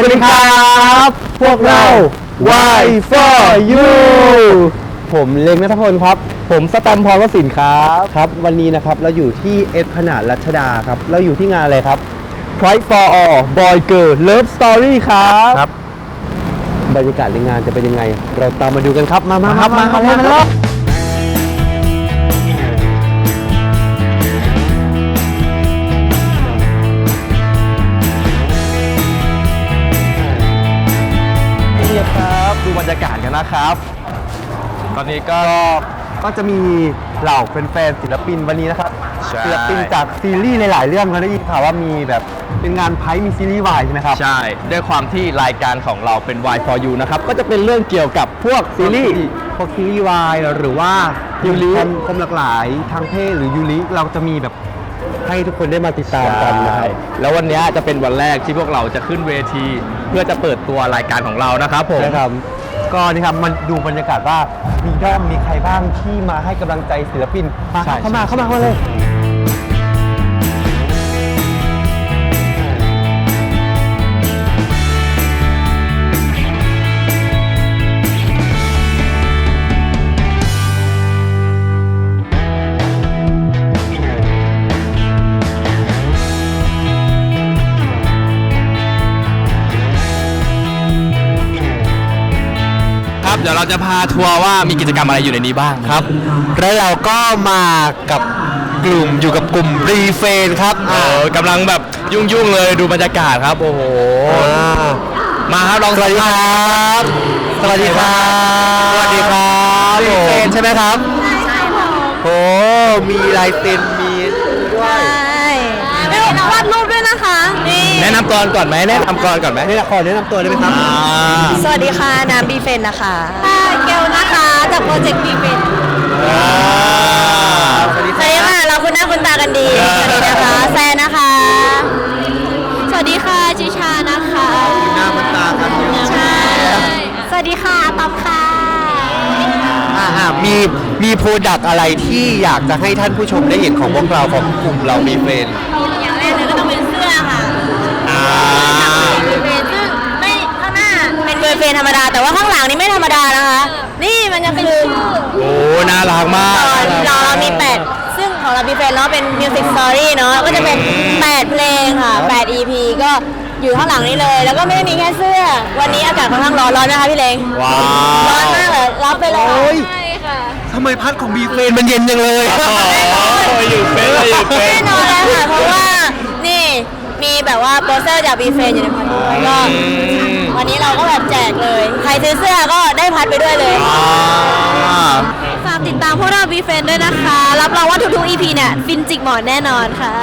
สวัสดีครับ พวกเรา Y for You ผมเล็งนัทพลครับ ผมสแตมป์พรวสินครับครับ วันนี้นะครับเราอยู่ที่เอสพนาดรัชดาครับ เราอยู่ที่งานอะไรครับ Pride for All Boy Girl Love Story ครับครับ บรรยากาศในงานจะเป็นยังไง เราตามมาดูกันครับ มามาครับมามามามามา บดูบรรยากาศกันนะครับ ตอนนี้ก็ก็จะมีเหล่าแฟนๆศิลปินวันนี้นะครับใช่ ศิลปินจากซีรีส์หลายๆเรื่องเราได้ยินข่าวว่ามีแบบเป็นงานไพ่มีซีรีส์วายใช่ไหมครับ ใช่ ด้วยความที่รายการของเราเป็น Y for You นะครับ ก็จะเป็นเรื่องเกี่ยวกับพวกซีรีส์ พวกซีรีส์วายหรือว่ายูริความความหลากหลายทางเพศหรือยูริเราจะมีแบบให้ทุกคนได้มาติดตามกันนะครับ แล้ววันนี้จะเป็นวันแรกที่พวกเราจะขึ้นเวที เพื่อจะเปิดตัวรายการของเรานะครับผมนะครับ ก็นี่ครับมันดูบรรยากาศว่ามีด้อมมีใครบ้างที่มาให้กำลังใจศิลปินมาใช่ เข้ามาใช่เข้ามาเข้ามาเลย ดี๋ยวเราจะพาทัวร์ว่ามีกิจกรรมอะไรอยู่ในนี้บ้างครับ แล้วเราก็มากับกลุ่มอยู่กับกลุ่มรีเฟนครับเออกำลังแบบยุ่งๆเลยดูบรรยากาศครับ โอ้โหอ่ามาครับลองสวัสดีครับ สวัสดีครับ สวัสดีครับรีเฟนใช่ไหมครับใช่ค่ะโอ้ มีลายเซ็น นี่แนะนำตัวก่อนไหมแนะนำก่อนก่อนไหม นี่ละครแนะนำตัวได้ไหมครับ อ่าสวัสดีค่ะน้ำบีเฟนนะคะค่ะเกลนะคะจากโปรเจกต์บีเฟนสวัสดีสวัสดีค่ะ เราคุณหน้าคุณตากันดี สวัสดีนะคะ แซนนะคะ สวัสดีค่ะจิชานะคะ หน้ามันตากันใช่สวัสดีค่ะต๊อบค่ะ อ่าอ่ามีมีโปรดักอะไรที่อยากจะให้ท่านผู้ชมได้เห็นของพวกเราของกลุ่มเรามีเฟรนอย่างแรกเลยก็ต้องเป็นเสื้อค่ะ อ่า บีเฟนซึ่งไม่ข้างหน้า เป็นเบอร์เฟนธรรมดา แต่ว่าข้างหลังนี่ไม่ธรรมดานะคะ นี่มันจะคือโอ้น่ารักมากเราเรามี 8 ซึ่งของเรามีเป็นเนาะเป็นมิวสิกสตอรี่เนาะก็จะเป็น 8 เพลงค่ะ 8 EP ก็อยู่ข้างหลังนี้เลย แล้วก็ไม่ได้มีแค่เสื้อ วันนี้อากาศค่อนข้างร้อนร้อนนะคะพี่เลงว้าวร้อนมากเลยรับไปเลยโอ้ย ใช่ค่ะ ทำไมพัดของบีเฟรนมันเย็นจังเลยโอ้ยอยู่เป็นเลยอยู่เป็แน่น นอนเลยค่ะ เพราะว่านี่มีแบบว่าโปสเตอร์จากบีเฟนอยู่ในพัดด้วยก็ วันนี้เราก็แบบแจกเลย ใครซื้อเสื้อก็ได้พัดไปด้วยเลยฝากติดตามพวกเราบีเฟนด้วยนะคะ รับรองว่าทุกๆ EP เนี่ยฟินจิกหมอนแน่นอนค่ะ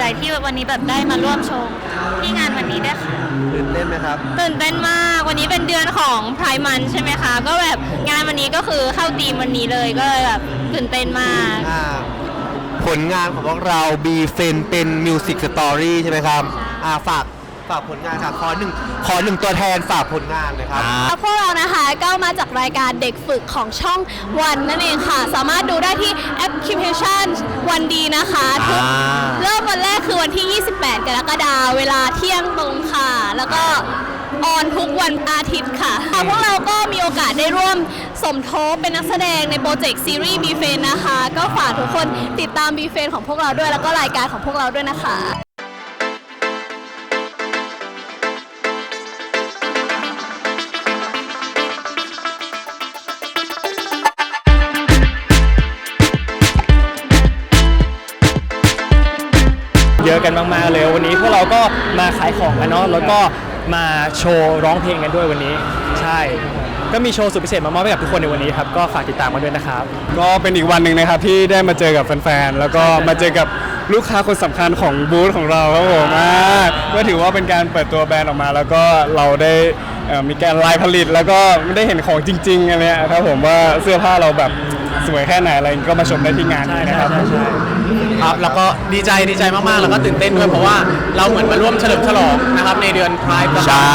ใจที่วันนี้แบบได้มาร่วมโชว์ที่งานวันนี้ด้วยค่ะ ตื่นเต้นไหมครับ ตื่นเต้นมาก วันนี้เป็นเดือนของพรายมันใช่ไหมคะ ก็แบบงานวันนี้ก็คือเข้าธีมวันนี้เลยก็เลยแบบตื่นเต้นมาก อ่า ผลงานของพวกเราบีเฟนเป็นมิวสิกสตอรี่ใช่ไหมครับ อ่าฝาก ฝากผลงานค่ะขอหนึ่งขอหนึ่งตัวแทนฝากผลงานเลยครับพวกเรานะคะก็มาจากรายการเด็กฝึกของช่องวันนั่นเองค่ะ สามารถดูได้ที่แอปพลิเคชันวันดีนะคะทุกอ่า เริ่มวันแรกคือวันที่ 28 กรกฎาคมเวลาเที่ยงตรงค่ะ แล้วก็ออนทุกวันอาทิตย์ค่ะพวกเราก็มีโอกาสได้ร่วมสมทบเป็นนักแสดงในโปรเจกต์ซีรีส์บีเฟนนะคะ ก็ฝากทุกคนติดตามบีเฟนของพวกเราด้วยแล้วก็รายการของพวกเราด้วยนะคะ กันมากๆเลยวันนี้พวกเราก็มาขายของกันเนาะแล้วก็มาโชว์ร้องเพลงกันด้วยวันนี้ ใช่ ก็มีโชว์สุดพิเศษมามอบให้กับทุกคนในวันนี้ครับก็ฝากติดตามกันด้วยนะครับ ก็เป็นอีกวันหนึ่งนะครับที่ได้มาเจอกับแฟนๆ แล้วก็มาเจอกับลูกค้าคนสำคัญของบูธของเราครับผมอ่าก็ถือว่าเป็นการเปิดตัวแบรนด์ออกมา แล้วก็เราได้เอ่อมีการไลน์ผลิต แล้วก็ได้เห็นของจริงๆอะไรเงี้ยครับผมว่าเสื้อผ้าเราแบบสวยแค่ไหนอะไรก็มาชมได้ที่งานนี้นะครับ ครับแล้วก็ดีใจดีใจมากๆ แล้วก็ตื่นเต้นด้วยเพราะว่าเราเหมือนมาร่วมเฉลิมฉลองนะครับในเดือนพายใช่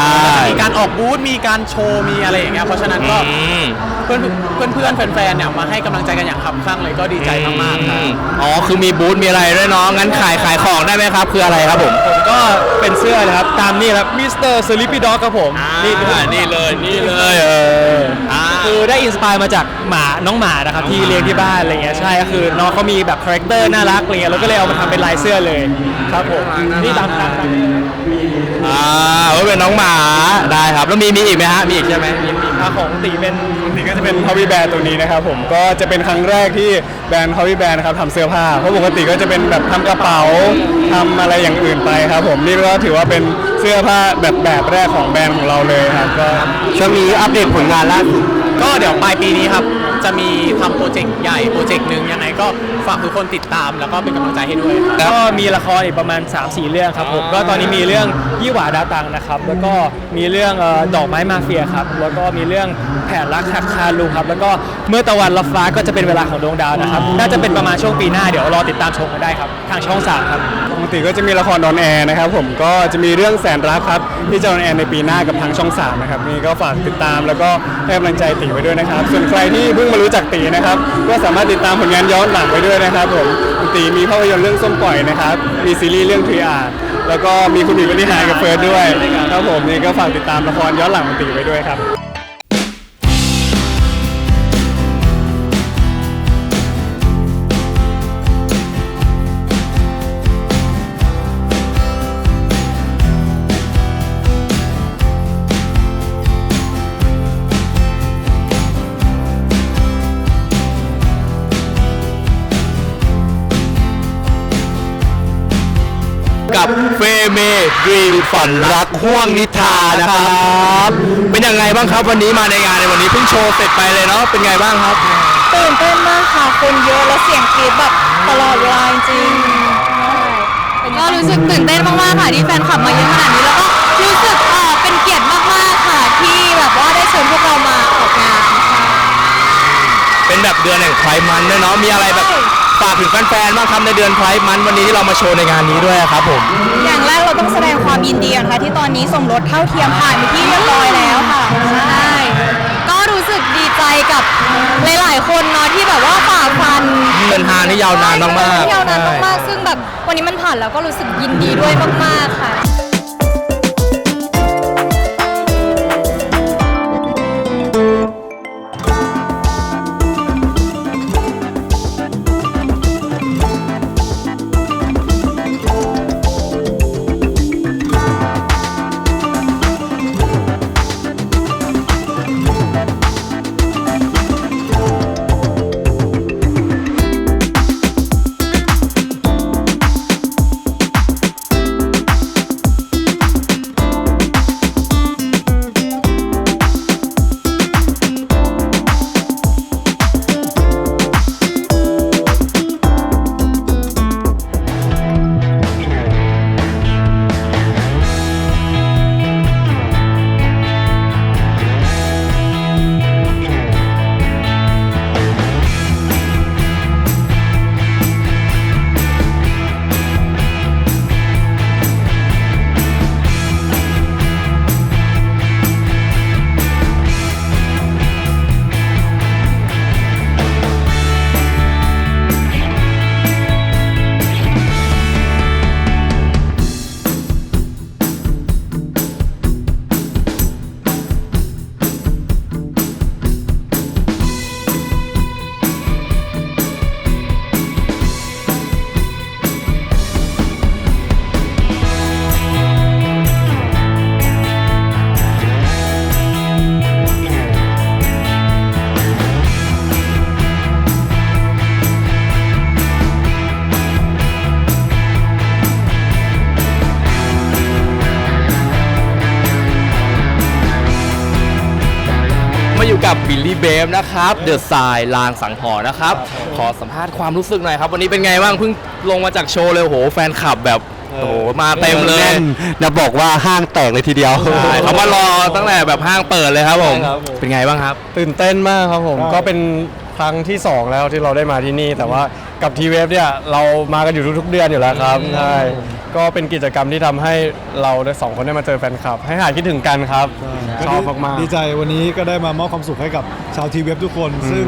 มีการออกบูธมีการโชว์มีอะไรอย่างเงี้ยเพราะฉะนั้นก็อืมเพื่อนเพื่อนเพื่อนๆแฟนๆเนี่ยมาให้กำลังใจกันอย่างคับข้างเลยก็ดีใจมากๆครับอ๋อ คือมีบูธมีอะไรด้วยเนาะงั้นขายขายของได้ไหมครับ คืออะไรครับผม ผมก็เป็นเสื้อนะครับ ตามนี่ครับมิสเตอร์สลิปปี้ด็อกครับผมนี่นี่เลยนี่เลยเอออ่า คือได้อินสปายมาจากหมาน้องหมานะครับที่เลี้ยงที่บ้านอะไรเงี้ยใช่ก็คือน้องเขามีแบบคาแรคเตอร์น่ารักอะไรเงี้ยเราก็เลยเอามาทำเป็นลายเสื้อเลยครับผมนี่ตามตามตามอ่าว่าเป็นน้องหมาได้ครับ แล้วมีมีอีกไหมฮะมีอีกใช่ไหมมีมีอะของตีเป็น นี่ก็จะเป็น Hobby Band ตัวนี้นะครับผมก็จะเป็นครั้งแรกที่แบรนด์ Hobby Band นะครับทำเสื้อผ้า เพราะปกติก็จะเป็นแบบทำกระเป๋าทำอะไรอย่างอื่นไปครับผมนี่ก็ถือว่าเป็นเสื้อผ้าแบบแบบแรกของแบรนด์ของเราเลยครับก็ ช่วงนี้อัปเดตผลงานล่าสุด ก็เดี๋ยวปลายปีนี้ครับ จะมีทำโปรเจกต์ใหญ่โปรเจกต์หนึ่งยังไงก็ฝากทุกคนติดตามแล้วก็เป็นกำลังใจให้ด้วยครับก็มีละครอีกประมาณ 3-4 เรื่องครับผม ก็ตอนนี้มีเรื่องยี่หวาดาตังนะครับ แล้วก็มีเรื่องเอ่อดอกไม้มาเฟียครับ แล้วก็มีเรื่องแผนรักหักคาลูครับ แล้วก็เมื่อตะวันรับฟ้าก็จะเป็นเวลาของดวงดาวนะครับ น่าจะเป็นประมาณช่วงปีหน้า เดี๋ยวรอติดตามชมกันได้ครับ ทางช่อง3ครับปกติก็จะมีละครดอนแอร์นะครับผมก็จะมีเรื่องแสนรักครับที่จะออนแอร์ในปีหน้ากับทางช่อง3นะครับนี่ก็ฝากติดตามแล้วก็ให้กำลังใจตีไว้ด้วยนะครับ ส่วนใครที่เพิ่งมารู้จักตีนะครับก็สามารถติดตามผลงานย้อนหลังไว้ด้วยนะครับผมตีมีภาพยนตร์เรื่องส้มปล่อยนะครับมีซีรีส์เรื่องทรีอาร์แล้วก็มีคุณหมีบริหารกับเฟิร์สด้วยครับผมนี่ก็ฝากติดตามละครย้อนหลังของตีไว้ด้วยครับ เฟเมดรีมฝันรักห่วงนิทานะครับ เป็นยังไงบ้างครับวันนี้มาในงานในวันนี้เพิ่งโชว์เสร็จไปเลยเนาะเป็นไงบ้างครับ ตื่นเต้นมากค่ะ คนเยอะแล้วเสียงกรี๊ดแบบตลอดเวลาจริงๆก็รู้สึกตื่นเต้นมากๆค่ะที่แฟนคลับมาเยอะขนาดนี้แล้วก็รู้สึกเอ่อเป็นเกียรติมากๆค่ะที่แบบว่าได้เชิญพวกเรามาออกงานค่ะเป็นแบบเดือนแห่งไพร์มันด้วยเนาะมีอะไรแบบ ฝากถึงแฟนๆบ้างครับในเดือนไพร์มันวันนี้ที่เรามาโชว์ในงานนี้ด้วยครับผม อย่างแรกเราต้องแสดงความยินดีก่อนค่ะที่ตอนนี้สมรสเท่าเทียมผ่านไปที่เรียบร้อยแล้วค่ะใช่ก็รู้สึกดีใจกับหลายๆคนเนาะที่แบบว่าฝ่าฟันเดินทางที่ยาวนานมากๆยาวนานใช่มากๆซึ่งแบบวันนี้มันผ่านแล้วก็รู้สึกยินดีด้วยมากๆค่ะ เบฟนะครับเดอะ i ายลางสังหรณ์นะครับ ขอสัมภาษณ์ความรู้สึกหน่อยครับ วันนี้เป็นไงบ้างเพิ่งลงมาจากโชว์เลยโอ้โหแฟนคลับแบบโอ้โหมาเต็มเลยแน่นนะบอกว่าห้างแตกเลยทีเดียวใช่เขามารอตั้งแต่แบบห้างเปิดเลยครับผมเป็นไงบ้างครับ ตื่นเต้นมากครับผม ก็เป็นครั้งที่ 2 แล้วที่เราได้มาที่นี่ แต่ว่า กับทีเวฟเนี่ยเรามากันอยู่ทุกๆเดือนอยู่แล้วครับใช่ก็เป็นกิจกรรมที่ทำให้เราได้สองคนได้มาเจอแฟนคลับ ให้หายคิดถึงกันครับชอบมากๆ ดีใจวันนี้ก็ได้มามอบความสุขให้กับชาวทีเว็บทุกคน ซึ่ง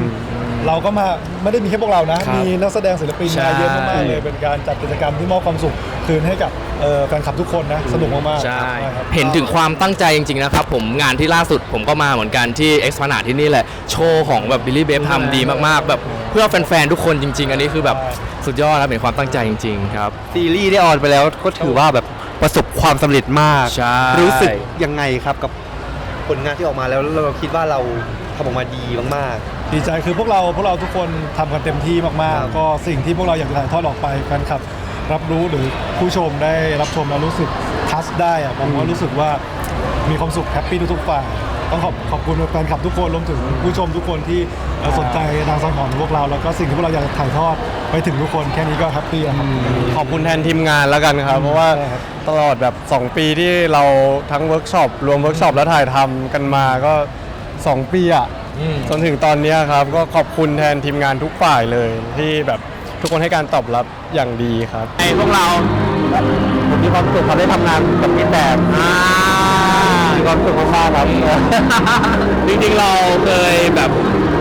เราก็มาไม่ได้มีแค่พวกเรานะ ครับมีนักแสดงศิลปินใช่ มาเยอะมากๆเลยเป็นการจัดกิจกรรมที่มอบความสุข คืนให้กับเอ่อแฟนคลับทุกคนนะสนุกมากๆใช่ ครับ เห็นถึงความตั้งใจจริงๆนะครับผมงานที่ล่าสุดผมก็มาเหมือนกันที่เอ็กซ์พนาที่นี่แหละ โชว์ของแบบบิลลี่เบฟทำดีมากๆ แบบเพื่อแฟนๆ ทุกคนจริง ๆ อันนี้คือแบบสุดยอดนะเป็นความตั้งใจจริง ๆ ครับ ซีรีส์ได้ออนไปแล้วก็ถือว่าแบบประสบความสำเร็จมาก ใช่ รู้สึกยังไงครับกับผลงานที่ออกมาแล้วเราคิดว่าเราทำออกมาดีมาก ดีใจคือพวกเราพวกเราทุกคนทำกันเต็มที่มากครับ ๆ ก็สิ่งที่พวกเราอยากจะถ่ายทอดออกไปแฟนคลับ รับรู้หรือผู้ชมได้รับชมแล้วรู้สึกทัชได้อะผมว่ารู้สึกว่ามีความสุขแฮปปี้ทุกๆฝ่ายต้องขอบขอบคุณแฟนคลับทุกคนรวมถึงผู้ชมทุกคนที่เอ่อสนใจทางสังหรณ์ของพวกเรา แล้วก็สิ่งที่พวกเราอยากจะถ่ายทอดไปถึงทุกคนแค่นี้ก็แฮปปี้แล้วครับ ขอบคุณแทนทีมงานแล้วกันครับ เพราะว่าใช่ครับตลอดแบบ 2 ปีที่เราทั้งเวิร์กช็อปรวมเวิร์กช็อปและถ่ายทำกันมาก็ 2 ปีอะจนถึงตอนเนี้ยครับ ก็ขอบคุณแทนทีมงานทุกฝ่ายเลยที่แบบ ทุกคนให้การตอบรับอย่างดีครับไอพวกเราๆผมมีความสุขครับได้ทำงานกับพี่แบบมีความสุขมากๆครับ จริงๆเราเคยแบบ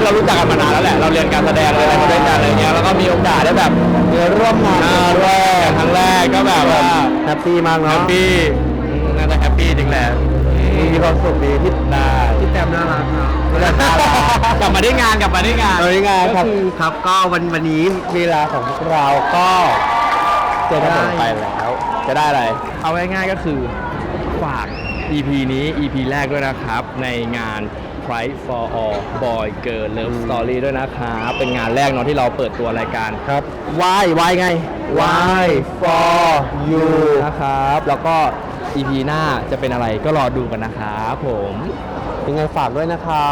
เรารู้จักกันมานานแล้วแหละเราเรียนการแสดงอะไรมาด้วยกันอะไรเงี้ยแล้วก็มีโอกาสได้แบบเดี๋ยวร่วมงานอ่าร่วมกันครั้งแรกก็แบบว่าแฮปปี้มากแฮเนาะปปี้อืมน่าจะแฮปปี้จริงแหละ มีความสุขดีที่ได้ที่แต้มน่ารักครับกลับมาได้งานกลับมาได้งานเอ้ยงานครับครับก็วันวันนี้เวลาของพวกเราก็จะจะได้ได้ไปแล้ว จะได้อะไร เอาง่ายๆก็คือฝาก EP นี้ EP แรกด้วยนะครับ ในงาน Pride for All Boy Girl Love Story ด้วยนะครับเป็นงานแรกเนาะที่เราเปิดตัวรายการครับ Why Why ไง Why for you นะครับ แล้วก็ EP หน้าจะเป็นอะไรก็รอดูกันนะครับผมยังไงฝากด้วยนะครั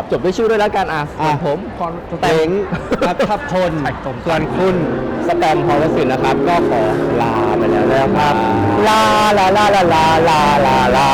บจบด้วยชื่อด้วยแล้วกันอะส่วนผมคอนสแตเต็มงนัทพลส่วนคุณสแตมพอลสินนะครับ ก็ขอลาไปแล้วนะครับ ลาลาลาลาลาลาลาลา